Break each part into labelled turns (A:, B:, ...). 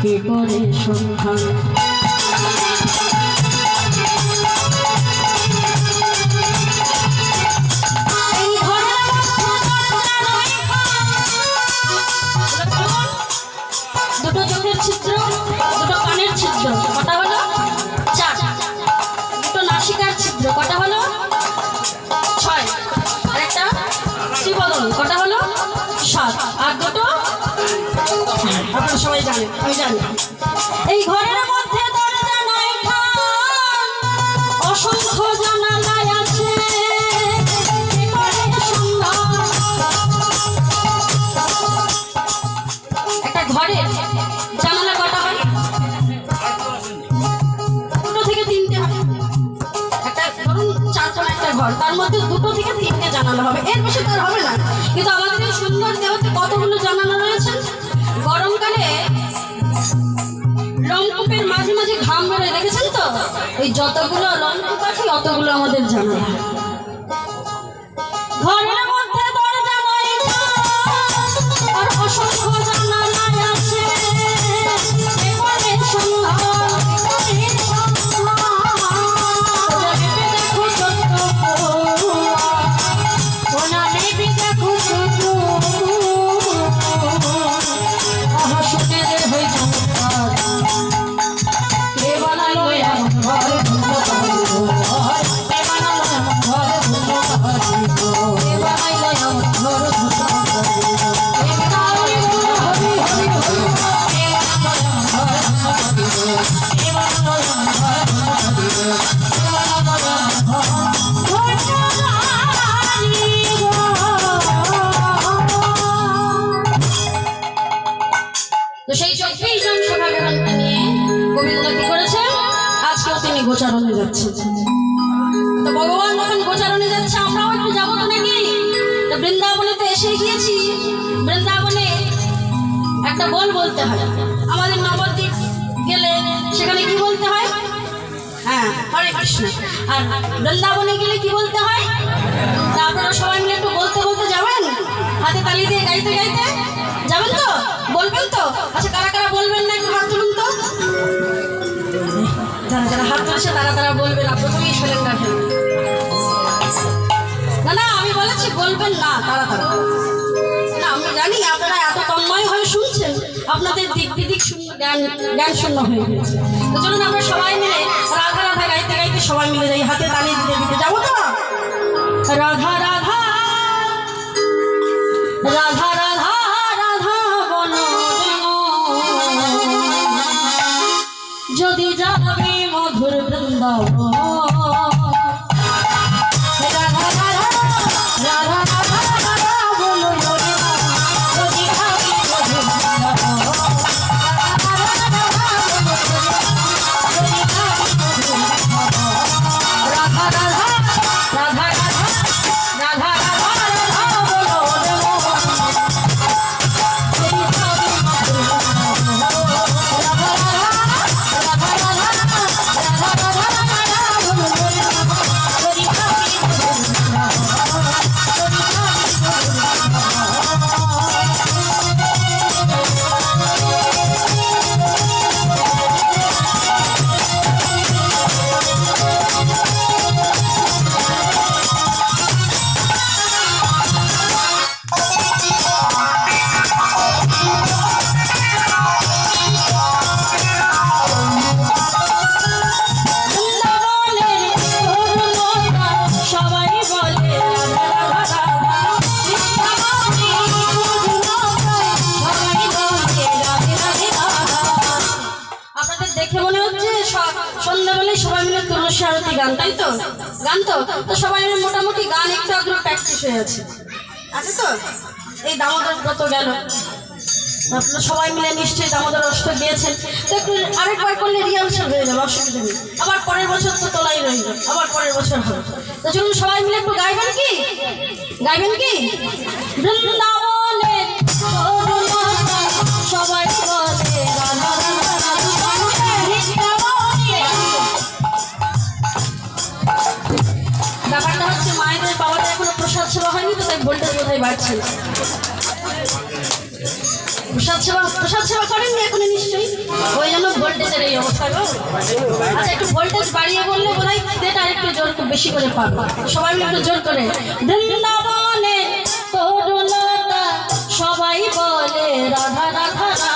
A: কে করে সন্ধান
B: আপনারা সবাই জানেন আমি জানি এই ঘরের মধ্যে দরজা জানালায় আছে জানালা কটা হয় দুটো থেকে তিনটে একটা ধরুন চারজন একটা ঘর তার মধ্যে দুটো থেকে তিনটে জানালা হবে এর বেশি তার হবে না কিন্তু আমাদের লংকূপের মাঝে মাঝে ঘাম বেরোয় দেখেছেন তো? এই যতগুলো রংকুপ আছে অতগুলো আমাদের জানা। তো সেই চব্বিশ জন সভাগ্রহণকে নিয়ে গোবিন্দ কি করেছে আজকেও তিনি গোচারণে যাচ্ছেন। তো ভগবান যখন গোচারণে যাচ্ছে, আমরাও একটু যাব তো নাকি? বৃন্দাবনে তো এসে গিয়েছি। বৃন্দাবনে একটা বল বলতে হয়। আমাদের নবদ্বীপ গেলে সেখানে কি বলতে হয়? হ্যাঁ হরে কৃষ্ণ। আর বৃন্দাবনে গেলে কি বলতে হয়? তা আপনারা সবাই মিলে একটু বলতে বলতে যাবেন? হাতে তালি দিয়ে গাইতে গাইতে যাবেন তো? বলবেন তো? আচ্ছা কারা কারা বলবেন না একটু হাত তুলুন তো? যারা যারা হাত তুলছে, তারা তারা বলবেন। না প্রথমেই সিলিন্ডার না না, আমি বলেছি বলবেন না, তারা তারা। না, আমি জানি আপনারা এত তন্ময় হয়ে শুনছেন। আপনাদের দিক শূন্য, জ্ঞান জ্ঞান শূন্য হয়ে গেছে তো চলুন আমরা সবাই মিলে রাধা রাধা গাইতে গাইতে সবাই মিলে যাই, হাতে তালি দিতে দিতে যাব তো? রাধা রাধা রাধা যদি যাবে মধুর বৃন্দাবন। গান তো? তো সবাই মোটামুটি গান একটু আগ্রহ প্র্যাকটিস হয়ে আছে। আছে তো? এই দামোদর ব্রত গেল। আপনারা সবাই মিলে নিশ্চয়ই দামোদর অষ্ট দিয়েছেন তো একটু আরেকবার করলে রিহার্সাল হয়ে যাবে, অসুবিধা নেই। আবার পরের বছর তো তোলাই রইল, আবার পরের বছর হবে। তো চলুন সবাই মিলে একটু গাইবেন কি? গাইবেন কি? বৃন্দাবনের যাচ্ছেন প্রসাদ সেবা প্রসাদ সেবা করেননি এখন নিশ্চয়ই? ওই জন্য ভোল্টেজের এই অবস্থা আচ্ছা একটু ভোল্টেজ বাড়িয়ে বললে বোধ হয় সেটা আরেকটু জোর বেশি করে পাবো। সবাই মিলে একটু জোর করে। বৃন্দাবনে করুণতা, সবাই বলে রাধা রাধা।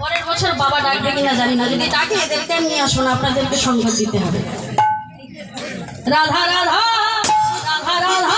B: পরের বছর বাবা ডাকবে কিনা জানি না। যদি ডাকে, এদেরকে নিয়ে আসুন আপনাদেরকে সংবাদ দিতে হবে। রাধা রাধা রাধা রাধা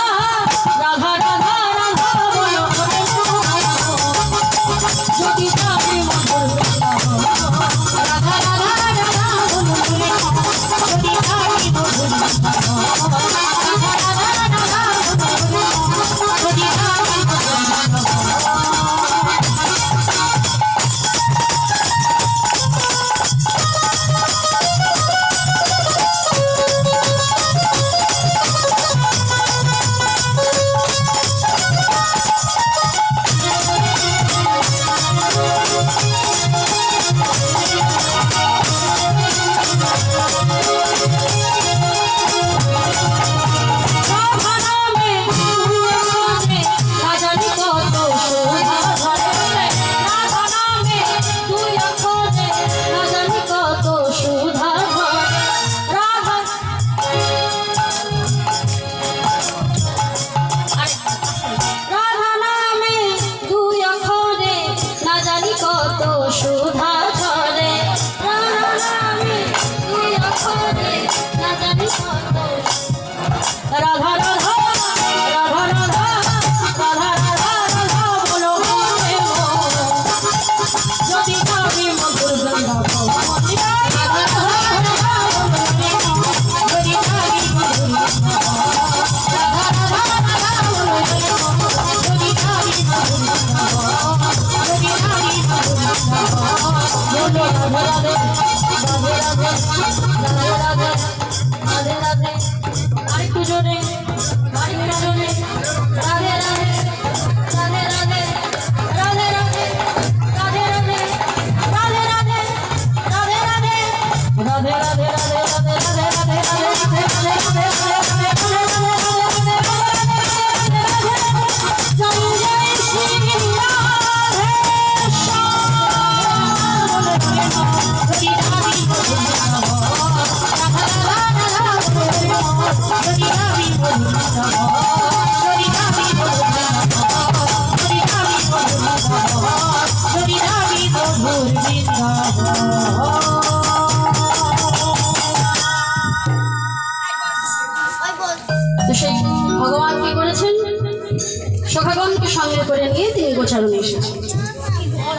B: করে নিয়ে তিনি গোচারণে এসেছেন।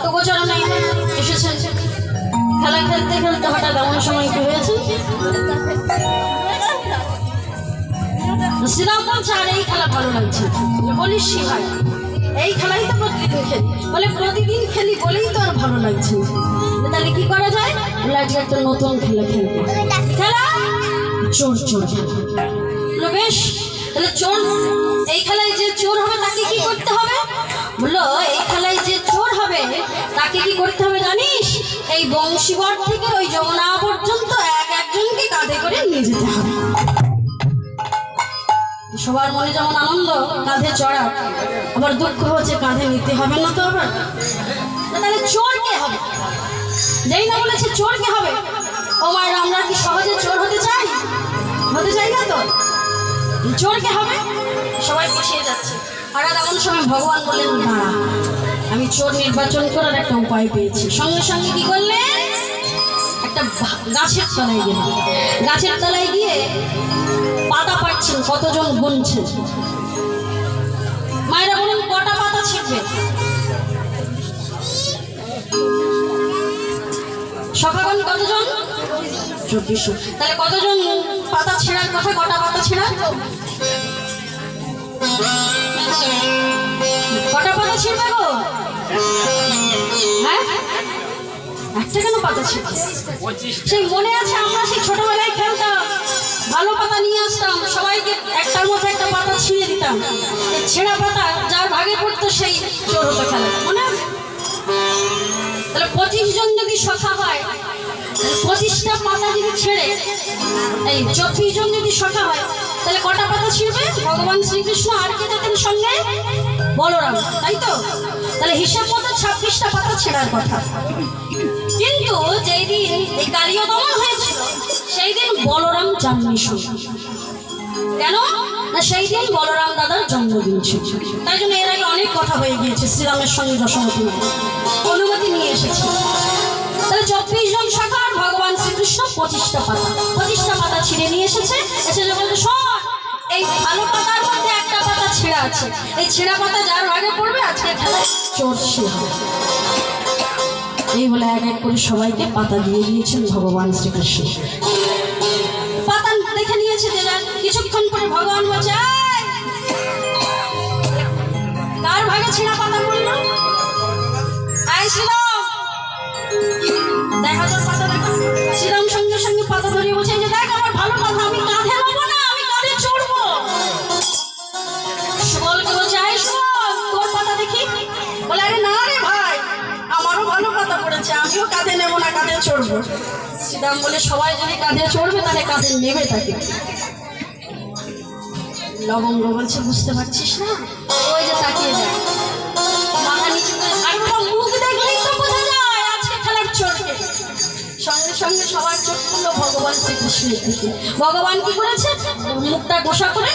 B: তো গোচারণে এসেছেন। খেলা খেলতে খেলতে হঠাৎ এমন সময় কি হয়েছে? তাহলে কি করা যায়? বলে আজকে নতুন খেলা খেলব। খেলা? চোর চোর। বেশ তাহলে চোর, এই খেলায় যে চোর হবে তাকে কি করতে হবে? বলল এই খেলায় যে চোর হবে, তাকে কি করতে হবে জানিস? এই বংশীবর থেকে ওই যমুনা পর্যন্ত এক একজনকে কাঁধে করে নিয়ে যেতে হবে। সবার মনে যেমন আনন্দ, কাঁধে চড়া, আবার দুঃখ হচ্ছে কাঁধে নিতে হবে না তো আবার? তাহলে চোর কে হবে? যেই না বলেছে চোর কে হবে? ও মায়ের আমরা কি সহজে চোর হতে চাই হতে চাই না তো? চোর কে হবে? সবাই পিছিয়ে যাচ্ছে। হঠাৎ সময় ভগবান বললেন দাঁড়া আমি চোর নির্বাচন করার একটা উপায় পেয়েছি। সঙ্গে সঙ্গে কি করলেন একটা গাছের তলায় গেলেন গাছের তলায় গিয়ে পাতা পাচ্ছেন কতজন গুনছেন। মায়েরা বলুন কটা পাতা ছিটবে সকাগণ কতজন? চব্বিশশো। তাহলে কতজন পাতা ছেঁড়ার কথা? কটা পাতা ছেঁড়া কটা পাতা ছিঁড়বে হ্যাঁ? একটা কেন পাতা ছিঁড়বে? সেই মনে আছে আমরা সেই ছোটবেলায় খেলতাম, ভালো পাতা নিয়ে আসতাম, সবাইকে একটার মধ্যে একটা পাতা ছিঁড়ে দিতাম। ছেঁড়া পাতা যার ভাগে পড়তো সেই চোর হতো খেলা মনে তাহলে পঁচিশ জন যদি সখা হয়, পঁচিশটা পাতা যদি ছেড়ে, এই চব্বিশ জন যদি সখা হয় তাহলে কটা পাতা ছিঁড়বে? ভগবান শ্রীকৃষ্ণ আর কে যেতেন সঙ্গে? বলরাম, তাই তো? তাহলে হিসাব মতো ছাব্বিশটা পাতা ছেঁড়ার কথা। কিন্তু যেই দিন এই কালীয় দমন হয়েছিল সেই দিন বলরাম যাননি কেন? না সেই দিন বলরাম দাদার জন্মদিন ছিল। তাই জন্য এর আগে অনেক কথা হয়ে গিয়েছে শ্রীরামের সঙ্গে মায়ের। অনুমতি নিয়ে এসেছে। তাহলে চব্বিশ জন শাখা আর ভগবান শ্রীকৃষ্ণ পঁচিশটা পাতা পঁচিশটা পাতা ছিঁড়ে নিয়ে এসেছে। এসে যে বলছে, শোন এই ভালো পাতার মধ্যে একটা পাতা ছেঁড়া আছে। এই ছেঁড়া পাতা যার ভাগে পড়বে আজকে খেলায় হবে। এই বলে এক এক করে সবাইকে পাতা দিয়ে দিয়েছেন ভগবান শ্রীকৃষ্ণ। পাতা দেখে নিয়েছে যে কিছুক্ষণ পরে ভগবান বলছে "এই, কার ভাগে ছেঁড়া পাতা পড়ল? দেখা তোর পাতা দেখা। শ্রীরাম সঙ্গে সঙ্গে পাতা ধরিয়ে বলছে কাঁধে চড়বো। বলে সবাই যদি কাঁধে চড়বে, তাহলে কাঁধে তাকে লবঙ্গ বলছে, বুঝতে পারছিস না? ওই যে তাকিয়ে যায় আর চোখ ভগবান ভগবান কি করেছে? মুখটা গোসা করে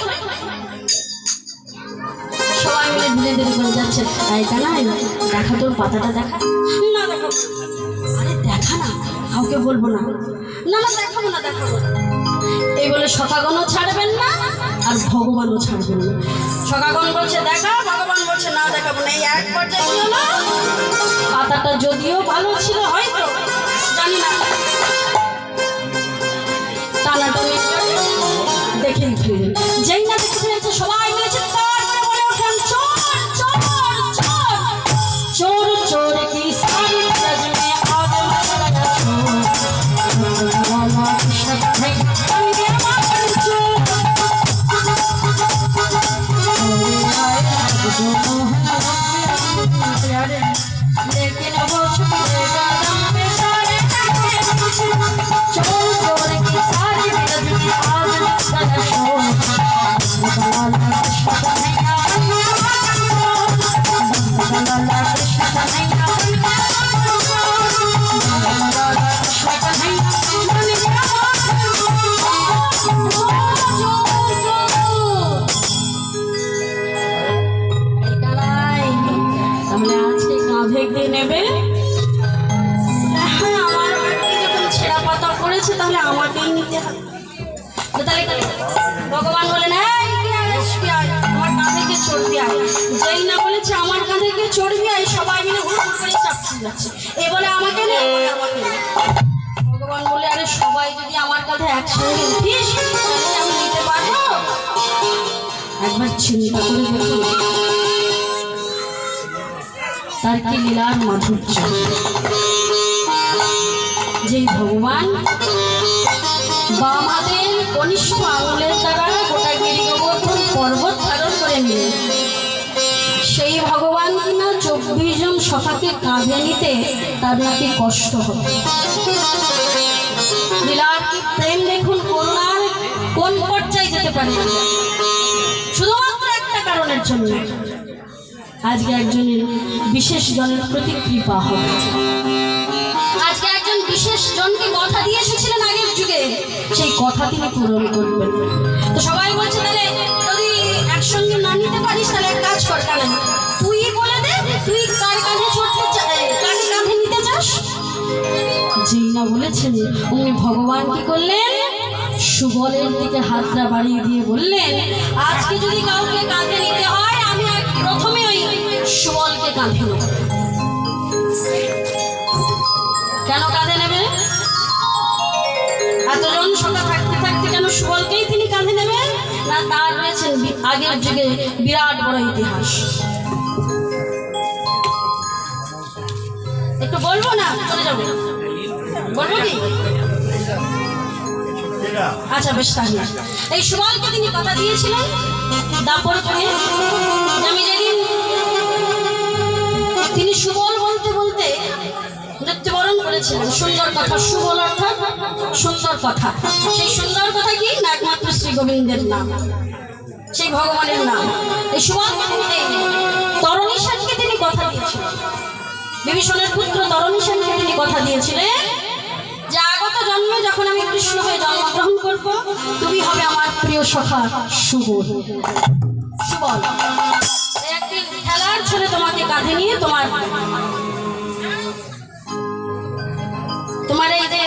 B: সবাই মিলে ধীরে ধীরে করে যাচ্ছে। তাই কানাই দেখা তোর পাতাটা দেখা। না আরে দেখা না কাউকে বলব না। না না, দেখাবো না, দেখাবো এগুলো এই বলে সকাগণও ছাড়বেন না, আর ভগবানও ছাড়বেন না। সকাগণ বলছে, দেখা, ভগবান বলছে, না, দেখাবো না। এই এক পর্যায়ে কি হলো পাতাটা যদিও ভালো ছিল, হয়তো। ভগবান বলেন আয় আমার কাঁধে কে চড়বি আয়? যেই না বলেছে, আমার কাঁধে কে চড়বি আয়? সবাই মিলে হুড় করে চাপছে যাচ্ছে। এ আমাকে নে আমাকে। ভগবান বলে আরে সবাই যদি আমার কাঁধে একসঙ্গে উঠিস, তাহলে নিতে পারব। একবার চিন্তা করে দেখুন তার মাধুর্য? যেই ভগবান কনিষ্ঠ আঙুলের দ্বারা গোটা গিরি গোবর্ধন পর্বত ধারণ করে সেই ভগবান কিনা চব্বিশ জন সখাকে কাঁধে নিতে তার নাকি কষ্ট লীলার প্রেম দেখুন করুণার কোন পর্যায়ে যেতে পারে শুধুমাত্র একটা কারণের জন্য। আজকে একজনের বিশেষ জনের প্রতি কৃপা হবে। আজকে একজন বিশেষ জনকে কথা দিয়ে তিনি করবেন তো সবাই বলছে, তাহলে যদি একসঙ্গে না নিতে পারিস, তাহলে এক কাজ কর, কারণ তুই বলে দে, তুই কার কাঁধে চড়তে চা- কাঁধে নিতে চাস? যেই না বলেছেন উনি ভগবান কি করলেন? সুবলের দিকে হাতটা বাড়িয়ে দিয়ে বললেন, আজকে যদি কাউকে কাঁধে নিতে হয়, আমি প্রথমে ওই সুবলকে কাঁধে নেব। আচ্ছা বেশ তাহলে। এই তিনি কথা দিয়েছিলেন দাপর আমি তিনি সুবল বলতে বলতে মৃত্যুবরণ করেছিলেন। সুন্দর কথা, সুবল অর্থাৎ সুন্দর কথা। সেই সুন্দর কথা কি না একমাত্র শ্রী গোবিন্দের নাম? সেই ভগবানের নাম। এই সুবলকে তিনি তরণী বিভীষণের পুত্র তরণী সেনকে তিনি কথা দিয়েছিলেন, যে আগত জন্মে যখন আমি কৃষ্ণ হয়ে জন্মগ্রহণ করব, তুমি হবে আমার প্রিয় সখা সুবল। সুবল, একদিন খেলার ছেলে তোমাকে কাঁধে নিয়ে তোমার তোমার এই যে